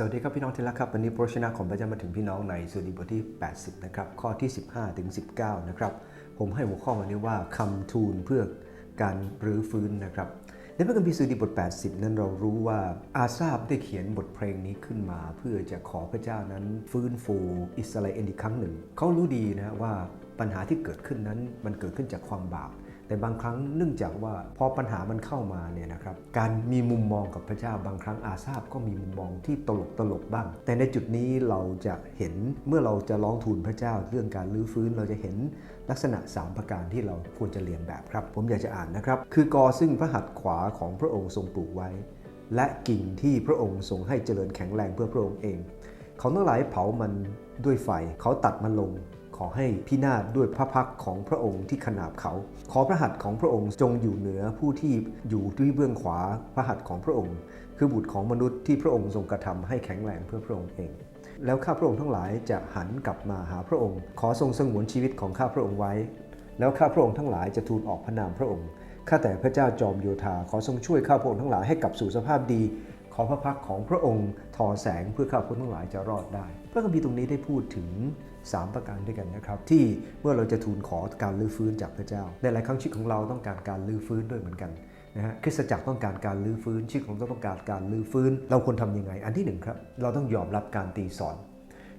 สวัสดีครับพี่น้องที่รักครับวันนี้พระชนะของพระเจ้ามาถึงพี่น้องในสุดีบทที่ 80 นะครับ ข้อที่ 15 ถึง 19 นะครับ ผมให้หัวข้อวันนี้ว่าคำทูลเพื่อการรื้อฟื้นนะครับ ในพระคัมภีร์สุดีบท 80 นั้นเรารู้ว่าอาซาบได้เขียนบทเพลงนี้ขึ้นมา เพื่อจะขอพระเจ้านั้นฟื้นฟูอิสราเอลอีกครั้งหนึ่ง เขารู้ดีนะว่าปัญหาที่เกิดขึ้นนั้นมันเกิดขึ้นจากความบาป แต่บางครั้งเนื่องจากว่าพอปัญหามันเข้ามาเนี่ยนะครับการมีมุมมองกับพระเจ้าบางครั้งอาซาบก็มีมุมมองที่ตลกตลกบ้าง แต่ในจุดนี้เราจะเห็นเมื่อเราจะร้องทูลพระเจ้าเรื่องการลื้อฟื้นเราจะเห็นลักษณะ 3 ประการที่เราควรจะเรียนแบบครับ ผมอยากจะอ่านนะครับ คือกอซึ่งพระหัตถ์ขวาของพระองค์ทรงปลูกไว้ และกิ่งที่พระองค์ทรงให้เจริญแข็งแรงเพื่อพระองค์เอง เขาทั้งหลายเผามันด้วยไฟเขาตัดมันลง ขอให้พินาศด้วยพระพักของพระองค์ที่ขนาบเขา ขอพระหัตถ์ของพระองค์จงอยู่เหนือผู้ที่อยู่ที่เบื้องขวาพระหัตถ์ของพระองค์ คือบุตรของมนุษย์ที่พระองค์ทรงกระทำให้แข็งแรงเพื่อพระองค์เอง แล้วข้าพระองค์ทั้งหลายจะหันกลับมาหาพระองค์ ขอทรงสงวนชีวิตของข้าพระองค์ไว้ แล้วข้าพระองค์ทั้งหลายจะทูลออกพระนามพระองค์ข้าแต่พระเจ้าจอมโยธาขอทรงช่วยข้าพระองค์ทั้งหลายให้กลับสู่สภาพดี ขอพระพักของพระองค์ทอแสงเพื่อข้าพระองค์ทั้งหลายจะรอดได้ พระคัมภีร์ตรงนี้ได้พูดถึง 3 ประการด้วยกันนะครับ ที่เมื่อเราจะทูลขอการลื้อฟื้นจากพระเจ้าในหลายครั้งชีวิตของเราต้องการการลื้อฟื้นด้วยเหมือนกันนะฮะคริสตจักรต้องการการลื้อฟื้นชีวิตของเราต้องการการลื้อฟื้น เราควรทำยังไง อันที่หนึ่งครับเราต้องยอมรับการตีสอน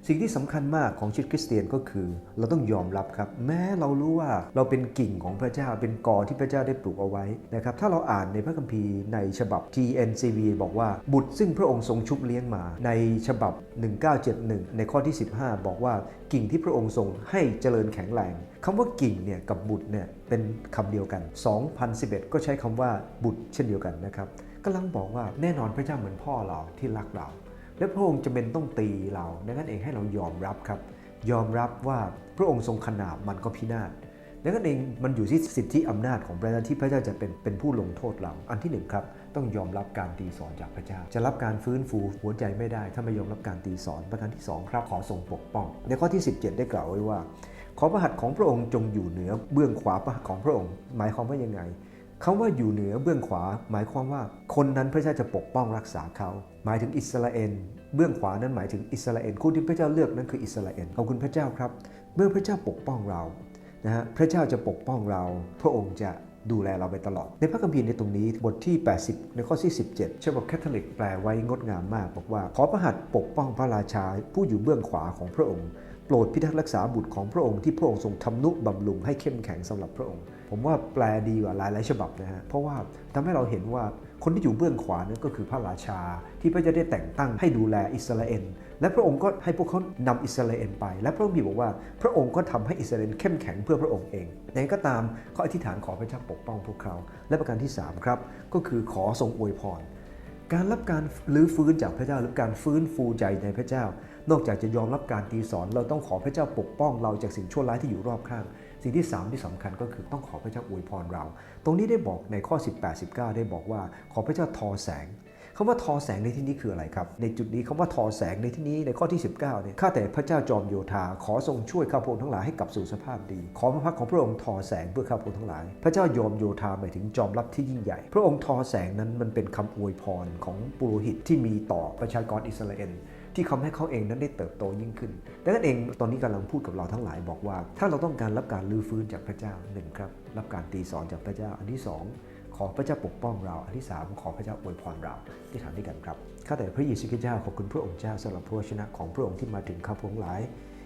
สิ่งที่สำคัญมากของชีวิตคริสเตียนก็คือ เราต้องยอมรับครับ แม้เรารู้ว่าเราเป็นกิ่งของพระเจ้าเป็นกอที่พระเจ้าได้ปลูกเอาไว้นะครับถ้าเราอ่านในพระคัมภีร์ในฉบับ GNCV บอกว่าบุตรซึ่งพระองค์ทรงชุบเลี้ยงมา ในฉบับ 1971 ในข้อที่ 15 บอกว่ากิ่งที่พระองค์ทรงให้เจริญแข็งแรงคำว่ากิ่งเนี่ยกับบุตรเนี่ยเป็นคำเดียวกัน 2011 ก็ใช้คำว่าบุตรเช่นเดียวกันนะครับกำลังบอกว่าแน่นอนพระเจ้าเหมือนพ่อเราที่รักเรา และพระองค์จะเป็นต้องตีเราดังนั้นเองให้เรายอมรับครับ ยอมรับว่าพระองค์ทรงขนาบมันก็พินาศดังนั้นเองมันอยู่ที่สิทธิอำนาจของพระเจ้าที่พระเจ้าจะเป็นเป็นผู้ลงโทษเรา อันที่หนึ่งครับ ต้องยอมรับการตีสอนจากพระเจ้า จะรับการฟื้นฟูหัวใจไม่ได้ถ้าไม่ยอมรับการตีสอนประการที่สองครับขอทรงปกป้อง ในข้อที่ 17 ได้กล่าวไว้ว่า ขอพระหัตถ์ของพระองค์จงอยู่เหนือเบื้องขวาพระหัตถ์ของพระองค์ หมายความว่ายังไง คำว่าอยู่เหนือเบื้องขวา หมายความว่าคนนั้นพระเจ้าจะปกป้องรักษาเขา หมายถึงอิสราเอลเบื้องขวานั้นหมายถึงอิสราเอลคู่ที่พระเจ้าเลือกนั้นคืออิสราเอลขอบคุณพระเจ้าครับ เมื่อพระเจ้าปกป้องเรานะฮะพระเจ้าจะปกป้องเรา พระองค์จะดูแลเราไปตลอด ในพระคัมภีร์ในตรงนี้บทที่ 80 ในข้อที่ 17ฉบับแคทอลิกแปลไว้งดงามมาก บอกว่า ขอพระหัตถ์ปกป้องพระราชาผู้อยู่เบื้องขวาของพระองค์ ปรดพิทักษ์รักษาบุตรของพระองค์ที่พระองค์ทรงทำนุบำรุงให้เข้มแข็งสำหรับพระองค์ ผมว่าแปลดีกว่าหลายหลายๆฉบับนะฮะเพราะว่าทำให้เราเห็นว่าคนที่อยู่เบื้องขวานั้นก็คือพระราชา ที่พระเจ้าได้แต่งตั้งให้ดูแลอิสราเอลและพระองค์ก็ให้พวกเขานำอิสราเอลไป และพระองค์บอกว่า พระองค์ก็ทำให้อิสราเอลเข้มแข็งเพื่อพระองค์เองอย่างก็ตามเขาอธิษฐานขอพระเจ้าปกป้องพวกเขา และประการที่สามครับ ก็คือขอทรงอวยพร การรับการรื้อฟื้นจากพระเจ้าหรือการฟื้นฟูใจในพระเจ้า นอกจากจะยอมรับการตีสอน เราต้องขอพระเจ้าปกป้องเราจากสิ่งชั่วร้ายที่อยู่รอบข้าง สิ่งที่ 3 ที่สำคัญก็คือต้องขอพระเจ้าอวยพรเรา ตรงนี้ได้บอกในข้อ 18 19 ได้บอกว่า ขอพระเจ้าทอแสง คำว่าทอแสงในที่นี้คืออะไรครับ ในจุดนี้คำว่าทอแสงในที่นี้ในข้อที่ 19เนี่ยข้าแต่พระเจ้าจอมโยธาขอทรงช่วยข้าพระองค์ทั้งหลายให้กลับสู่สภาพดี ขอพระพักของพระองค์ทอแสงเพื่อข้าพระองค์ทั้งหลาย พระเจ้ายอมโยธาหมายถึงจอมรับที่ยิ่งใหญ่ พระองค์ทอแสงนั้นมันเป็นคำอวยพรของปุโรหิตที่มีต่อประชากรอิสราเอลที่ทำให้เขาเองนั้นได้เติบโตยิ่งขึ้นดังนั้นเองตอนนี้กำลังพูดกับเราทั้งหลายบอกว่า ถ้าเราต้องการรับการลื้อฟื้นจากพระเจ้าหนึ่งครับรับการตีสอนจากพระเจ้าอันที่สอง ขอพระเจ้าปกป้องเรา อันที่สามขอพระเจ้าอวยพรเราที่ทำด้วยกันครับข้าแต่พระเยซูคริสต์เจ้าขอบคุณพระองค์เจ้าสำหรับพระวจนะของพระองค์ที่มาถึงข้าพงหลาย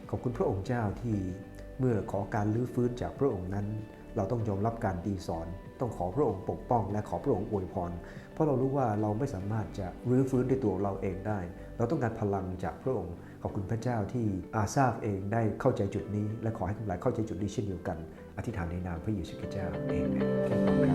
ขอบคุณพระองค์เจ้าที่เมื่อขอการลื้อฟื้นจากพระองค์นั้น เราต้องยอมรับการตีสอน ต้องขอพระองค์ปกป้อง และขอพระองค์อวยพร เพราะเรารู้ว่าเราไม่สามารถจะรื้อฟื้นด้วยตัวเราเองได้ เราต้องการพลังจากพระองค์ขอบคุณพระเจ้าที่อาซาฟเองได้เข้าใจจุดนี้ และขอให้ทั้งหลายเข้าใจจุดนี้เช่นเดียวกัน อธิษฐานในนามพระเยซูคริสต์เจ้าเอเมน